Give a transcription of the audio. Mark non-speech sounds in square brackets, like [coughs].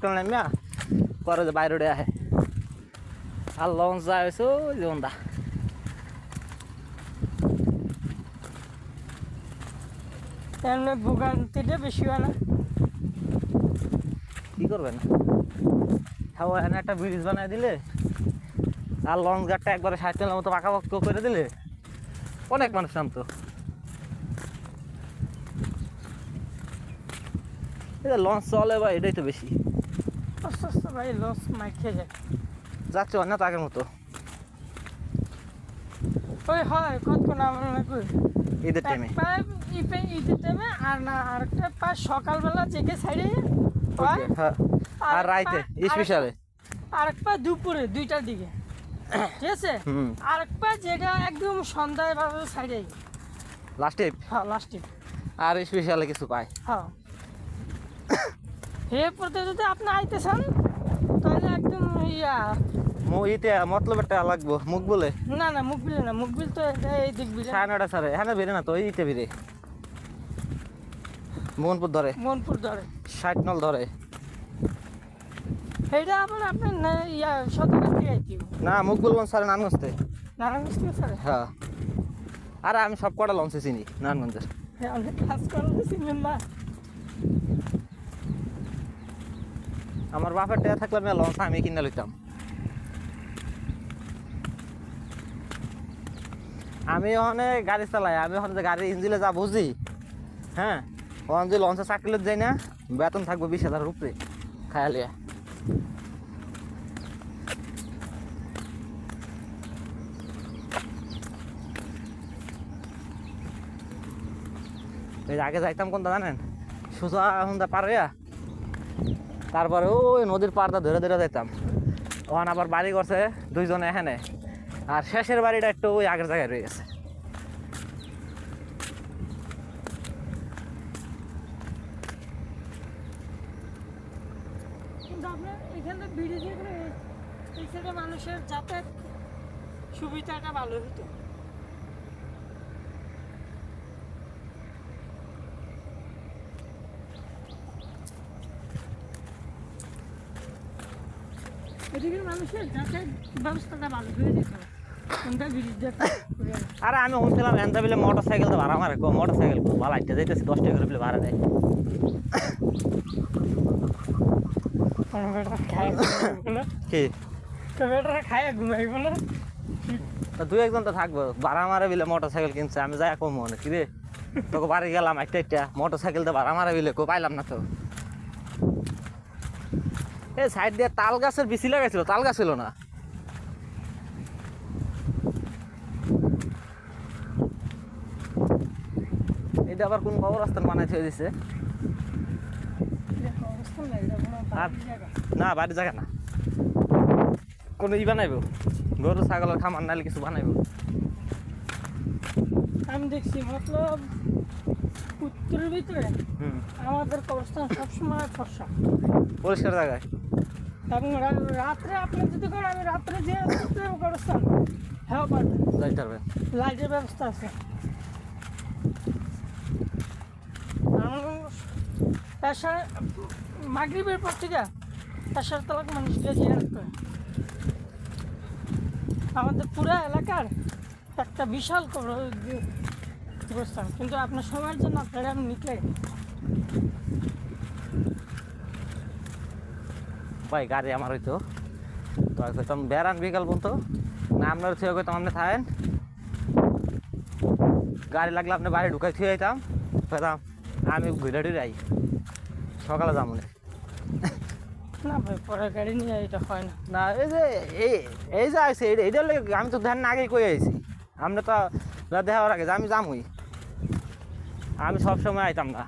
Ton নামিয়া পরে যে বাইরে আহে। আর লঞ্চ যায় হয়েছে ওই যে ওন্দা। তেমনি ভোগান্তিটা বেশি হয় না। কি করবেন? হ্যাঁ এখানে একটা ব্রিজ বানাই দিলে আর লঞ্চ গাড়টা একবারে টনের মতো পাকা পক্ক করে দিলে অনেক মানুষ নামতো। যে লঞ্চ চলে বা এটাই তো বেশি। আস্তে আস্তে ভাই লস মাইক খেয়ে যায় যাচ্ছে অন্য আগের মতো। ওই হয় কত কোন আমার মনে ঈদের টাইমে ঈদের টাইমে আর না আরেকটা পা সকালবেলা জেগে সাইডে হয়। আর রাইতে স্পেশালে আরেক পা দুপুরে দুইটার দিকে। ঠিক আছে? আরেক পা যেটা একদম সন্ধ্যায় সাইডে। লাস্টে হ্যাঁ লাস্টে আর স্পেশালে কিছু পায়। হ্যাঁ। [coughs] হে পড়তে যদি আপনি আইতে চান তাহলে একদম ইয়া। ইতে মতলব একটা লাগবো। মুখ বলে? না না মুখ বিলে না। মুখ বিল তো এই দিক বিলে। সাড়ে নটা সাড়ে হ্যাঁ বেরে না তো ওই ইতে বেরে। মোহনপুর ধরে। মনপুর ধরে। ষাট নল ধরে। এইটা আবার আপনার না ইয়া না মুখ বলব স্যার নানগঞ্জতে নারায়ণগঞ্জ থেকে স্যার? হ্যাঁ। আর আমি সব কটা লঞ্চে চিনি নারায়ণগঞ্জের। হ্যাঁ অনেক কাজ করতে চিনবেন না আমার বাপের টেয়া থাকলে আমি আমি কিনে লইতাম। আমি ওখানে গাড়ি চালাই, আমি ওখানে যে গাড়ির ইঞ্জিলে যা বুঝি হ্যাঁ ওখানে যে লঞ্চে চাকরিলে যাই না, বেতন থাকব বিশ হাজার উপরে খায়ালিয়া আগে যাইতাম কোনটা জানেন? সোজা হুন্দা পার তারপরে ওই নদীর পাড়টা ধরে ধরে যাইতাম। ওখানে আবার বাড়ি করছে দুইজনে এখানে। আর শেষের বাড়িটা একটু ওই আগের জায়গায় রয়ে গেছে। মানুষের যাতায়াত সুবিধাটা ভালো হতো মানুষের যাতায়াত ব্যবস্থাটা ভালো হয়ে আরে আমি শুনছিলাম এনতা বিলে মোটর সাইকেল তো ভাড়া মারে মোটর সাইকেল ভালো আইতে যাইতেছি দশ টাকা করে ভাড়া দেয়। খায় কি? খায় ঘুমাইব দুই একজন তো থাকব ভাড়া মারে বিলে মোটর সাইকেল কিনছে আমি যাই কম মনে কি রে? তোকে বাড়ি গেলাম একটা একটা মোটর সাইকেল তো ভাড়া মারে বিলে কো পাইলাম না তো। এ সাইড দিয়ে তাল গাছের বিচি লাগাইছিল তাল গাছ ছিল না। এটা আবার কোন কবরস্থান বানাই থয়ে দিছে? আর- বাড়ির জায়গা। না। না কোনো ই বানাইব? গরু ছাগলের খামার নাহলে কিছু বানাইব? আমি দেখছি মতলব উত্তরের ভিতরে আমাদের কবরস্থান সবসময় ফর্সা। পরিষ্কার জায়গায়? এবং রাত্রে আপনি যদি করেন আমি রাত্রে যে কবরস্থান হ্যাঁ পারবেন যাইতে পারবেন লাইটের ব্যবস্থা আছে। পেশার মাগরিবের পর থেকে পেশার তলাক মানুষ গিয়ে জিয়ারত করে আমাদের পুরো এলাকার একটা বিশাল কবরস্থান কিন্তু আপনার সময়ের জন্য আপনারা আমি নিতে ভাই গাড়ি আমার হইতো। তো কইতাম বেড়ান বিকাল পর্যন্ত। না আপনার থুয়ে কইতাম আপনি থাকেন। গাড়ি লাগলে আপনি বাড়ি ঢুকাই থুয়ে যেতাম কইতাম আমি ঘুরে টুরে আই। সকালে যাব না না ভাই পরে গাড়ি নিয়ে এটা হয় না। না এই যে এই এই যে এইটা এইটার লাগে আমি তো ধ্যান আগেই কই আইছি। আমরা তো দেখা আগে আমি যামই। আমি সব সময় আইতাম না।